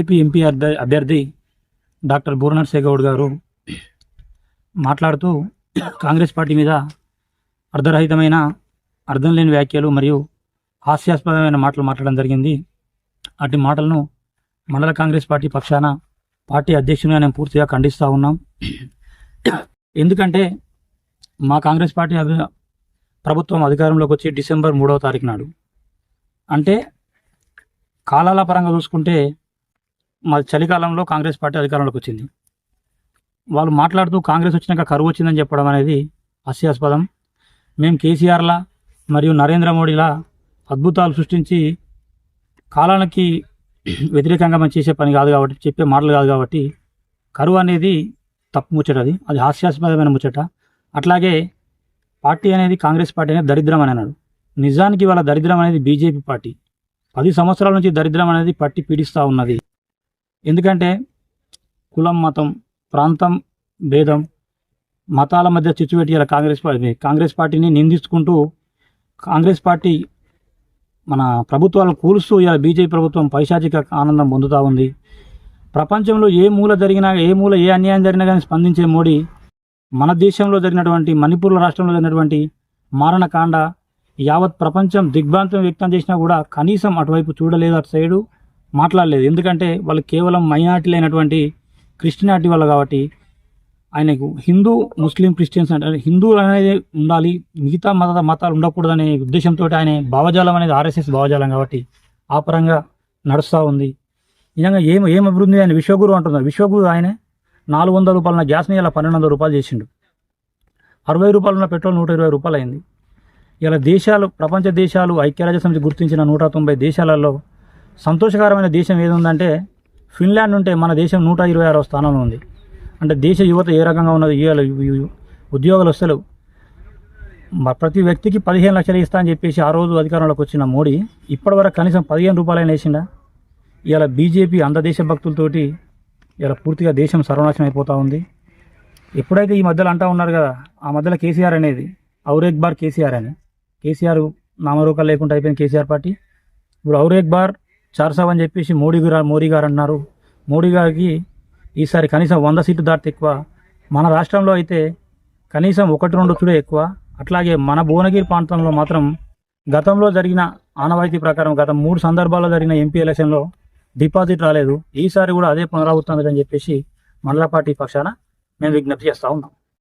AP MP అభ్యర్థి doctor బూరనర్సే గారు మాట్లాడుతూ కాంగ్రెస్ పార్టీ మీద అర్ధరహితమైన అర్థం లేని వ్యాఖ్యలు మరియు హాస్యాస్పదమైన మాటలు మాట్లాడడం జరిగింది. అటు మాటలను మండల కాంగ్రెస్ పార్టీ పక్షాన పార్టీ అధ్యక్షునిగా నేను పూర్తిగా ఖండిస్తూ ఉన్నాం. ఎందుకంటే మా కాంగ్రెస్ పార్టీ ప్రభుత్వం అధికారంలోకి వచ్చి డిసెంబర్ మూడవ తారీఖు నాడు. అంటే కాలాల పరంగా చూసుకుంటే మా చలికాలంలో కాంగ్రెస్ పార్టీ అధికారంలోకి వచ్చింది. వాళ్ళు మాట్లాడుతూ కాంగ్రెస్ వచ్చినాక కరువు వచ్చిందని చెప్పడం అనేది హాస్యాస్పదం. మేము కేసీఆర్లా మరియు నరేంద్ర మోడీలా అద్భుతాలు సృష్టించి కాలానికి వ్యతిరేకంగా మనం చేసే పని కాదు కాబట్టి చెప్పే మాటలు కాదు కాబట్టి కరువు అనేది తప్పు ముచ్చట అది. అది హాస్యాస్పదమైన ముచ్చట. అట్లాగే పార్టీ అనేది కాంగ్రెస్ పార్టీ అనేది దరిద్రం అని అన్నాడు. నిజానికి వాళ్ళ దరిద్రం అనేది బీజేపీ పార్టీ. పది సంవత్సరాల నుంచి దరిద్రం అనేది పట్టి పీడిస్తూ ఉన్నది. ఎందుకంటే కులం మతం ప్రాంతం భేదం మతాల మధ్య చిచ్చుపెట్టి ఇలా కాంగ్రెస్ పార్టీ కాంగ్రెస్ పార్టీని నిందించుకుంటూ కాంగ్రెస్ పార్టీ మన ప్రభుత్వాలను కూలుస్తూ ఇలా బీజేపీ ప్రభుత్వం పైశాచిక ఆనందం పొందుతూ ఉంది. ప్రపంచంలో ఏ మూల జరిగినా ఏ మూల ఏ అన్యాయం జరిగినా కానీ స్పందించే మోడీ మన దేశంలో జరిగినటువంటి మణిపూర్ రాష్ట్రంలో జరిగినటువంటి మారణకాండ యావత్ ప్రపంచం దిగ్భ్రాంతం వ్యక్తం చేసినా కూడా కనీసం అటువైపు చూడలేదు అటు సైడు. మాట్లాడలేదు. ఎందుకంటే వాళ్ళు కేవలం మైనార్టీ అయినటువంటి క్రిస్టియానిటీ వాళ్ళు కాబట్టి ఆయనకు హిందూ ముస్లిం క్రిస్టియన్స్ అంటే హిందువులు అనేది ఉండాలి మిగతా మత మతాలు ఉండకూడదనే ఉద్దేశంతో ఆయన భావజాలం అనేది ఆర్ఎస్ఎస్ భావజాలం కాబట్టి ఆ పరంగా నడుస్తూ ఉంది. నిజంగా ఏం ఏం అభివృద్ధి ఆయన విశ్వగురు అంటున్నారు. విశ్వగురు ఆయన నాలుగు వందల రూపాయల గ్యాస్ని ఇలా పన్నెండు వందల రూపాయలు చేసిండు. అరవై రూపాయలు ఉన్న పెట్రోల్ నూట ఇరవై రూపాయలు అయింది. ఇలా దేశాలు ప్రపంచ దేశాలు ఐక్యరాజ్య సమితి గుర్తించిన నూట తొంభై దేశాలలో సంతోషకరమైన దేశం ఏది ఉందంటే ఫిన్లాండ్ ఉంటే మన దేశం నూట ఇరవై ఆరవ స్థానంలో ఉంది. అంటే దేశ యువత ఏ రకంగా ఉన్నది ఇవాళ ఉద్యోగాలు వస్తలేవు. ప్రతి వ్యక్తికి పదిహేను లక్షలు ఇస్తా అని చెప్పేసి ఆ రోజు అధికారంలోకి వచ్చిన మోడీ ఇప్పటివరకు కనీసం పదిహేను రూపాయలైనా వేసిండా? ఇలా బీజేపీ అందదేశ భక్తులతోటి ఇలా పూర్తిగా దేశం సర్వనాశనం అయిపోతూ ఉంది. ఎప్పుడైతే ఈ మధ్యలో అంటా ఉన్నారు కదా ఆ మధ్యలో కేసీఆర్ అనేది ఔరేక్ బార్ కేసీఆర్ అని. కేసీఆర్ నామరూకాలు లేకుండా అయిపోయిన కేసీఆర్ పార్టీ. ఇప్పుడు ఔరేక్ బార్ చార్సావ్ అని చెప్పేసి మోడీ గారు మోడీ గారు అన్నారు. మోడీ గారికి ఈసారి కనీసం వంద సీట్లు దాటితే ఎక్కువ. మన రాష్ట్రంలో అయితే కనీసం ఒకటి రెండు చూడే ఎక్కువ. అట్లాగే మన భువనగిరి ప్రాంతంలో మాత్రం గతంలో జరిగిన ఆనవాయితీ ప్రకారం గత మూడు సందర్భాల్లో జరిగిన ఎంపీ ఎలక్షన్లో డిపాజిట్ రాలేదు. ఈసారి కూడా అదే పునరావృతం అని చెప్పేసి మండల పార్టీ పక్షాన మేము విజ్ఞప్తి చేస్తూ ఉన్నాం.